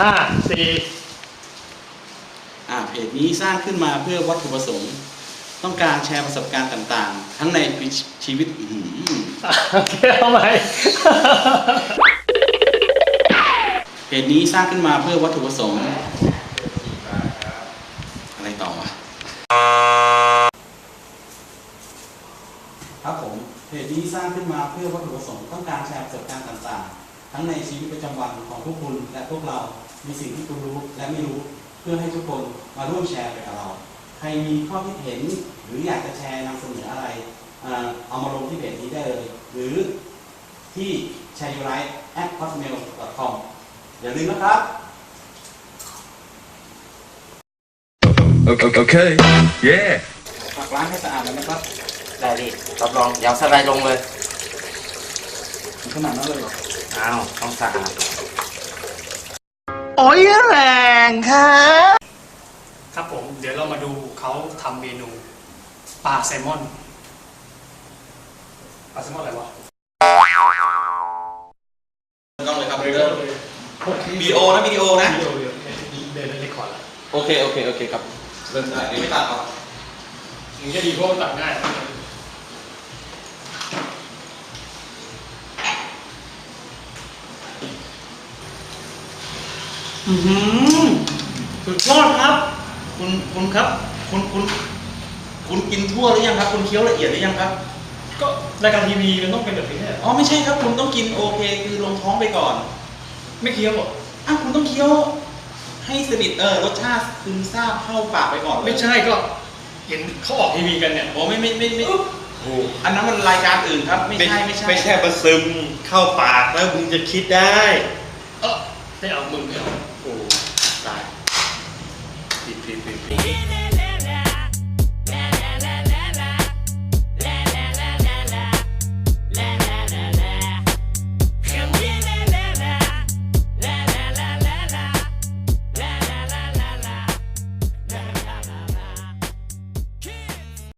ห้าสี่อ่าเพจนี้สร้างขึ้นมาเพื่อวัตถุประสงค์ ต้องการแชร์ประสบการณ์ต่างๆ ทั้งในชีวิตอื้อหือโอเคเอาไหมเพจนี้สร้างขึ้นมาเพื่อวัตถุประสงค์ อะไรต่อวะครับผมเพจนี้สร้างขึ้นมาเพื่อวัตถุประสงค์ต้องการแชร์ประสบการณ์ต่างๆ ทั้งในชีวิตประจำวันของพวกคุณและพวกเรา มีสิ่งที่คุณรู้และไม่รู้เพื่อให้ทุกคนมาร่วมแชร์ไปกับเรา ใครมีข้อคิดเห็นหรืออยากจะแชร์นำเสนออะไรอ่าเอามาลงที่เพจนี้ได้เลย หรือที่ s h a r e y o u r i g h t at hotmail.com อย่าลืมนะครับ Okay, okay. Yeah. ฝากร้านให้สะอาดเลยนะครับ ได้ดิรับรองอยาวสไลด์ลงเลยถึงขนาดนั้นเลยเหรออ้าว ต้องสะอาด ครับผมเดี๋ยวเรามาดูเขาทำเมนูปลาแซลมอนปลาแซลมอนอะไรวะต้องเลยครับเริ่มวิดีโอนะวิดีโอนะเดี๋ยวเดี๋ยวเดินเรคคอร์ดละโอเคโอเคโอเคครับเริ่มได้ไม่ตัดหรอกอย่างนี้จะดีเพราะมันตัดง่าย อือหือสุดยอดครับ คุณคุณครับ คุณคุณ คุณกินทั่วหรือยังครับ คุณเคี้ยวละเอียดหรือยังครับ ก็รายการทีวีมันต้องเป็นแบบนี้แหละอ๋อไม่ใช่ครับ คุณต้องกินโอเค คือลงท้องไปก่อน ไม่เคี้ยวหรอกอ้าวคุณต้องเคี้ยว ให้สนิทเออรสชาติซึมซาบเข้าปากไปก่อนเลยไม่ใช่ก็ เห็นเขาออกทีวีกันเนี่ย โอ้ไม่ไม่ไม่ไม่อันนั้นมันรายการอื่นครับ ไม่ใช่ไม่ใช่ไม่ใช่ประซึมเข้าปากแล้วมึงจะคิดได้ เออไม่เอามึงไม่เอา sí,